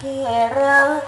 ที่รัก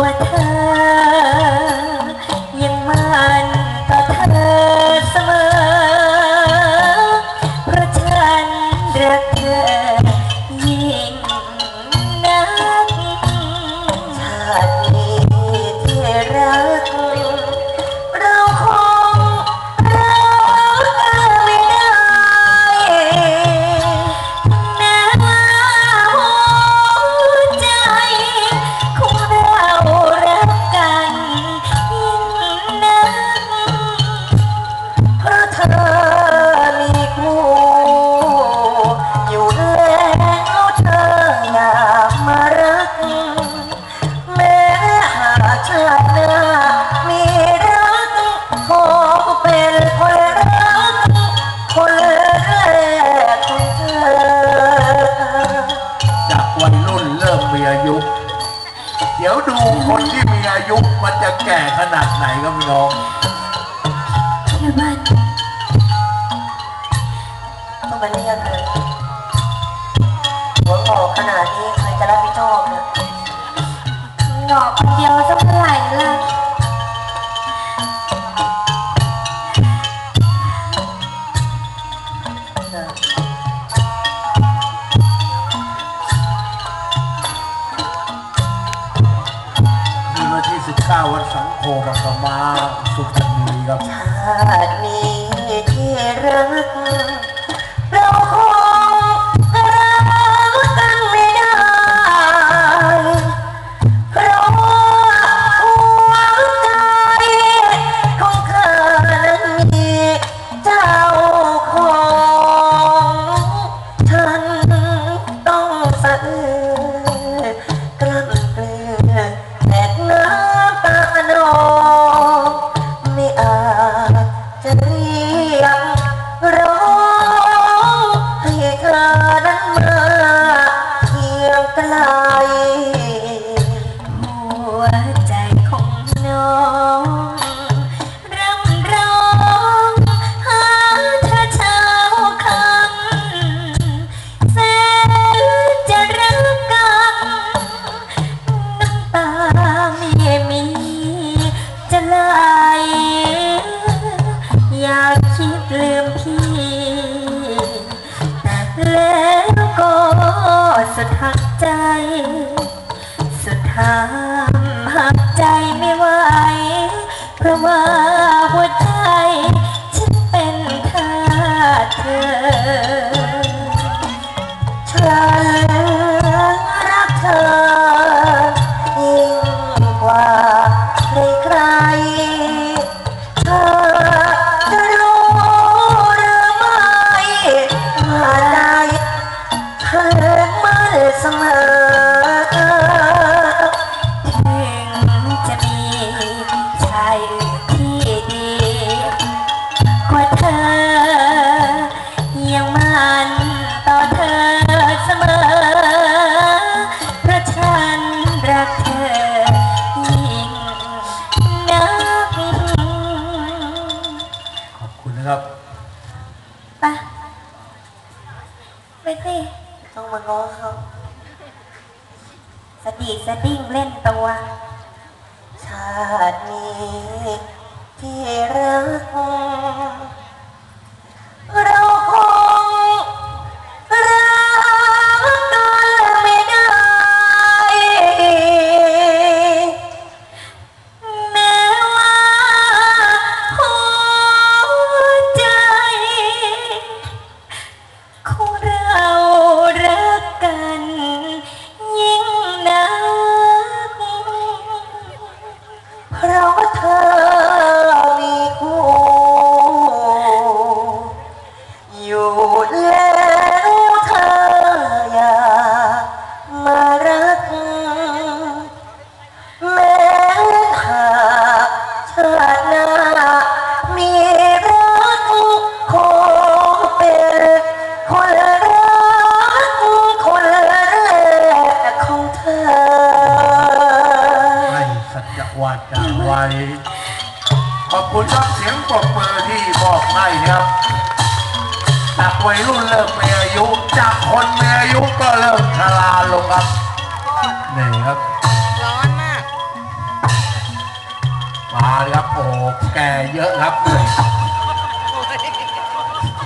what her ดี๋ยวดูคนที่มีอายุมันจะแก่ขนาดไหนครับพี่น้องเดี๋ยวมันต้องมาเรียกเลยหัวหงอกขนาดนี้ใครจะรับผิดชอบนี่ยหงอกคนเดียวสักเท่าไหร่ล่ะ วันสังโฆมังกมาสุพรรณีกับ ชาตินี้ สุดหักใจ สุดท้ามหักใจไม่ไหว เพราะว่าหัวใจ ฉันเป็นทาเธอเธอรักเธอยิ่งกว่า สดีสดิ้งเล่นตัว ชาตินี้ที่รัก วัยรุ่นเริ่มมีอายุ จากคนมีอายุก็เริ่มชราลงครับนี่ครับร้อนมากมาเลยครับโอ้แก่เยอะครับ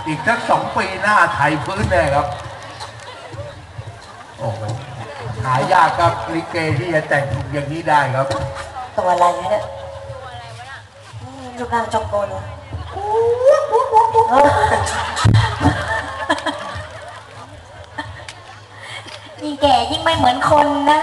อีกสักสองปีหน้าไทยพื้นแน่ครับโอ้โหหายากครับลิเกที่จะแต่งอย่างนี้ได้ครับ ตัวอะไรเนี่ยอืมรูปร่างจอมโกนเหรอเออยิ่ ยิ่งไม่เหมือนคนนะ